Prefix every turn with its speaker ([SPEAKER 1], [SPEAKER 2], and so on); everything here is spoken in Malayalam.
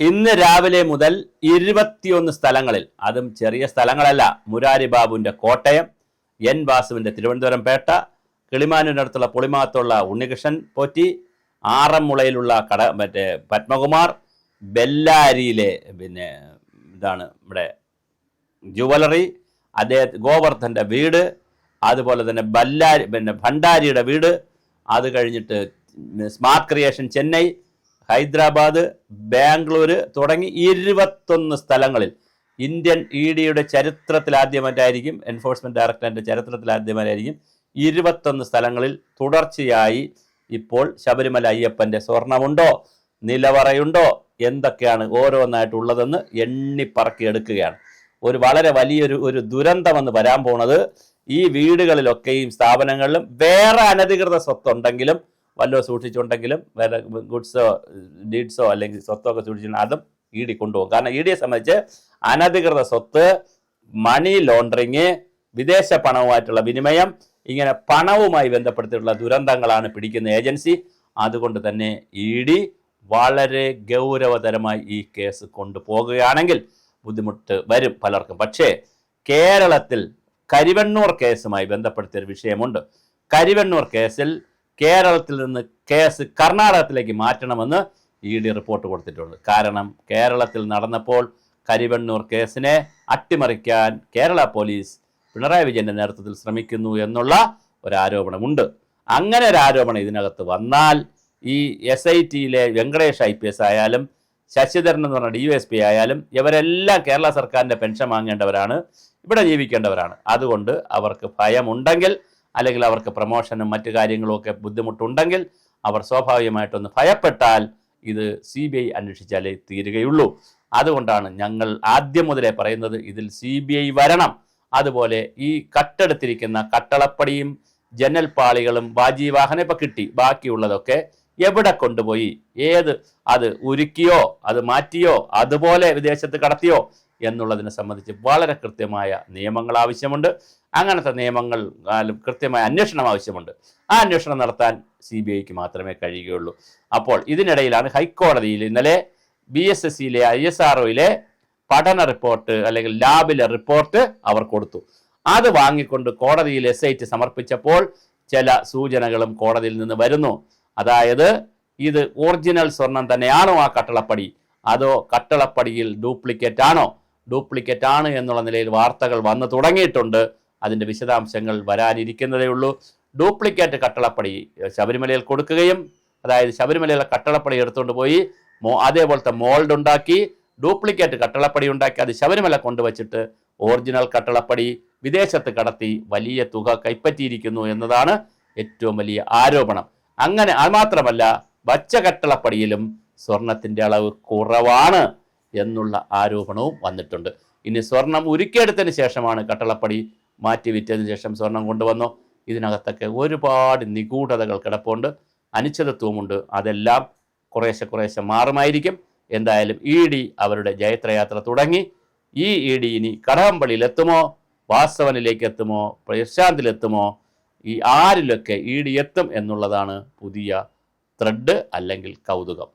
[SPEAKER 1] ഇന്ന് രാവിലെ മുതൽ ഇരുപത്തിയൊന്ന് സ്ഥലങ്ങളിൽ അതും ചെറിയ സ്ഥലങ്ങളല്ല മുരാരി ബാബുവിന്റെ കോട്ടയം എൻ വാസുവിന്റെ തിരുവനന്തപുരം പേട്ട കിളിമാനൂരിനടുത്തുള്ള പുളിമാത്തുള്ള ഉണ്ണികൃഷ്ണൻ പോറ്റി ആറന്മുളയിലുള്ള കട മറ്റേ പത്മകുമാർ ബെല്ലാരിയിലെ പിന്നെ ഇതാണ് ഇവിടെ ജുവലറി അദ്ദേഹ ഗോവർദ്ധന്റെ വീട് അതുപോലെ തന്നെ ബല്ലാരി പിന്നെ ഭണ്ഡാരിയുടെ വീട് അത് കഴിഞ്ഞിട്ട് സ്മാർട്ട് ക്രിയേഷൻ ചെന്നൈ ഹൈദരാബാദ് ബാംഗ്ലൂർ തുടങ്ങി ഇരുപത്തൊന്ന് സ്ഥലങ്ങളിൽ ഇന്ത്യൻ ഇ ഡിയുടെ ചരിത്രത്തിലാദ്യമായിട്ടായിരിക്കും എൻഫോഴ്സ്മെന്റ് എൻഫോഴ്സ്മെന്റ് ചരിത്രത്തിലാദ്യമായിട്ടായിരിക്കും ഇരുപത്തൊന്ന് സ്ഥലങ്ങളിൽ തുടർച്ചയായി ഇപ്പോൾ ശബരിമല അയ്യപ്പന്റെ സ്വർണമുണ്ടോ നിലവറയുണ്ടോ എന്തൊക്കെയാണ് ഓരോന്നായിട്ടുള്ളതെന്ന് എണ്ണിപ്പറക്കി എടുക്കുകയാണ് ഒരു വളരെ വലിയൊരു ഒരു ദുരന്തമെന്ന് വരാൻ പോണത് ഈ വീടുകളിലൊക്കെയും സ്ഥാപനങ്ങളിലും വേറെ അനധികൃത സ്വത്തുണ്ടെങ്കിലും വല്ലോ സൂക്ഷിച്ചുണ്ടെങ്കിലും വേറെ ഗുഡ്സോ ഡീഡ്സോ അല്ലെങ്കിൽ സ്വത്തോ ഒക്കെ സൂക്ഷിച്ചിട്ടുണ്ടെങ്കിൽ അതും ഇ ഡി കൊണ്ടുപോകും. കാരണം ഇ ഡിയെ സംബന്ധിച്ച് അനധികൃത സ്വത്ത് മണി ലോണ്ടറിങ് വിദേശ പണവുമായിട്ടുള്ള വിനിമയം ഇങ്ങനെ പണവുമായി ബന്ധപ്പെടുത്തിയിട്ടുള്ള ദുരന്തങ്ങളാണ് പിടിക്കുന്ന ഏജൻസി. അതുകൊണ്ട് തന്നെ ഇ ഡി വളരെ ഗൗരവതരമായി ഈ കേസ് കൊണ്ടുപോകുകയാണെങ്കിൽ ബുദ്ധിമുട്ട് വരും പലർക്കും. പക്ഷേ കേരളത്തിൽ കരിവണ്ണൂർ കേസുമായി ബന്ധപ്പെടുത്തിയൊരു വിഷയമുണ്ട്. കരിവണ്ണൂർ കേസിൽ കേരളത്തിൽ നിന്ന് കേസ് കർണാടകത്തിലേക്ക് മാറ്റണമെന്ന് ഇ ഡി റിപ്പോർട്ട് കൊടുത്തിട്ടുണ്ട്. കാരണം കേരളത്തിൽ നടന്നപ്പോൾ കരിവണ്ണൂർ കേസിനെ അട്ടിമറിക്കാൻ കേരള പോലീസ് പിണറായി വിജയന്റെ നേതൃത്വത്തിൽ ശ്രമിക്കുന്നു എന്നുള്ള ഒരു ആരോപണമുണ്ട് അങ്ങനെ ഒരു ആരോപണം ഇതിനകത്ത് വന്നാൽ ഈ എസ് ഐ ടിയിലെ വെങ്കടേഷ് ഐ പി എസ് ആയാലും ശശിധരൻ എന്ന് പറഞ്ഞ ഡി യു എസ് പി ആയാലും ഇവരെല്ലാം കേരള സർക്കാരിന്റെ പെൻഷൻ വാങ്ങേണ്ടവരാണ് ഇവിടെ ജീവിക്കേണ്ടവരാണ്. അതുകൊണ്ട് അവർക്ക് ഭയമുണ്ടെങ്കിൽ അല്ലെങ്കിൽ അവർക്ക് പ്രമോഷനും മറ്റു കാര്യങ്ങളുമൊക്കെ ബുദ്ധിമുട്ടുണ്ടെങ്കിൽ അവർ സ്വാഭാവികമായിട്ടൊന്ന് ഭയപ്പെട്ടാൽ ഇത് സി ബി ഐ അന്വേഷിച്ചാലേ തീരുകയുള്ളൂ. അതുകൊണ്ടാണ് ഞങ്ങൾ ആദ്യം മുതലേ പറയുന്നത് ഇതിൽ സി ബി ഐ വരണം. അതുപോലെ ഈ കട്ടെടുത്തിരിക്കുന്ന കട്ടളപ്പടിയും ജനൽപാളികളും വാഹനം ഇപ്പൊ കിട്ടി. ബാക്കിയുള്ളതൊക്കെ എവിടെ കൊണ്ടുപോയി? ഏത്? അത് ഉരുക്കിയോ? അത് മാറ്റിയോ? അതുപോലെ വിദേശത്ത് കടത്തിയോ? എന്നുള്ളതിനെ സംബന്ധിച്ച് വളരെ കൃത്യമായ നിയമങ്ങൾ ആവശ്യമുണ്ട്. അങ്ങനത്തെ നിയമങ്ങൾ കൃത്യമായ അന്വേഷണം ആവശ്യമുണ്ട്. ആ അന്വേഷണം നടത്താൻ സി ബി ഐക്ക് മാത്രമേ കഴിയുകയുള്ളൂ. അപ്പോൾ ഇതിനിടയിലാണ് ഹൈക്കോടതിയിൽ ഇന്നലെ ബി എസ് എസ് സിയിലെ ഐ എസ് ആർ ഒയിലെ പഠന റിപ്പോർട്ട് അല്ലെങ്കിൽ ലാബിലെ റിപ്പോർട്ട് അവർ കൊടുത്തു. അത് വാങ്ങിക്കൊണ്ട് കോടതിയിൽ എസ് ഐ ടി സമർപ്പിച്ചപ്പോൾ ചില സൂചനകളും കോടതിയിൽ നിന്ന് വരുന്നു. അതായത് ഇത് ഒറിജിനൽ സ്വർണം തന്നെയാണോ ആ കട്ടളപ്പടി? അതോ കട്ടളപ്പടിയിൽ ഡ്യൂപ്ലിക്കേറ്റ് ആണോ ഡ്യൂപ്ലിക്കേറ്റ് ആണ് എന്നുള്ള നിലയിൽ വാർത്തകൾ വന്നു തുടങ്ങിയിട്ടുണ്ട്. അതിന്റെ വിശദാംശങ്ങൾ വരാനിരിക്കുന്നതേ ഉള്ളൂ. ഡ്യൂപ്ലിക്കേറ്റ് കട്ടളപ്പടി ശബരിമലയിൽ കൊടുക്കുകയും അതായത് ശബരിമലയിലെ കട്ടളപ്പടി എടുത്തുകൊണ്ട് പോയി മോ അതേപോലത്തെ മോൾഡ് ഉണ്ടാക്കി ഡ്യൂപ്ലിക്കേറ്റ് കട്ടളപ്പടി ഉണ്ടാക്കി അത് ശബരിമല കൊണ്ടുവച്ചിട്ട് ഒറിജിനൽ കട്ടളപ്പടി വിദേശത്ത് കടത്തി വലിയ തുക കൈപ്പറ്റിയിരിക്കുന്നു എന്നതാണ് ഏറ്റവും വലിയ ആരോപണം. അങ്ങനെ അത് മാത്രമല്ല വച്ച കട്ടളപ്പടിയിലും സ്വർണത്തിന്റെ അളവ് കുറവാണ്. എന്നുള്ള ആരോപണവും വന്നിട്ടുണ്ട്. ഇനി സ്വർണം ഉരുക്കിയെടുത്തതിന് ശേഷമാണ് കട്ടളപ്പടി മാറ്റി വിറ്റതിന് ശേഷം സ്വർണം കൊണ്ടുവന്നോ. ഇതിനകത്തൊക്കെ ഒരുപാട് നിഗൂഢതകൾ കിടപ്പുണ്ട്. അനിശ്ചിതത്വമുണ്ട് അതെല്ലാം കുറേശ്ശെ കുറേശ്ശെ മാറുമായിരിക്കും. എന്തായാലും ഇ ഡി അവരുടെ ജയത്രയാത്ര തുടങ്ങി. ഈ ഇ ഡി ഇനി കടകംപള്ളിയിലെത്തുമോ? വാസ്തവനിലേക്ക് എത്തുമോ പ്രശാന്തിലെത്തുമോ? ഈ ആരിലൊക്കെ ഇ ഡി എത്തും എന്നുള്ളതാണ് പുതിയ ത്രെഡ് അല്ലെങ്കിൽ കൗതുകം.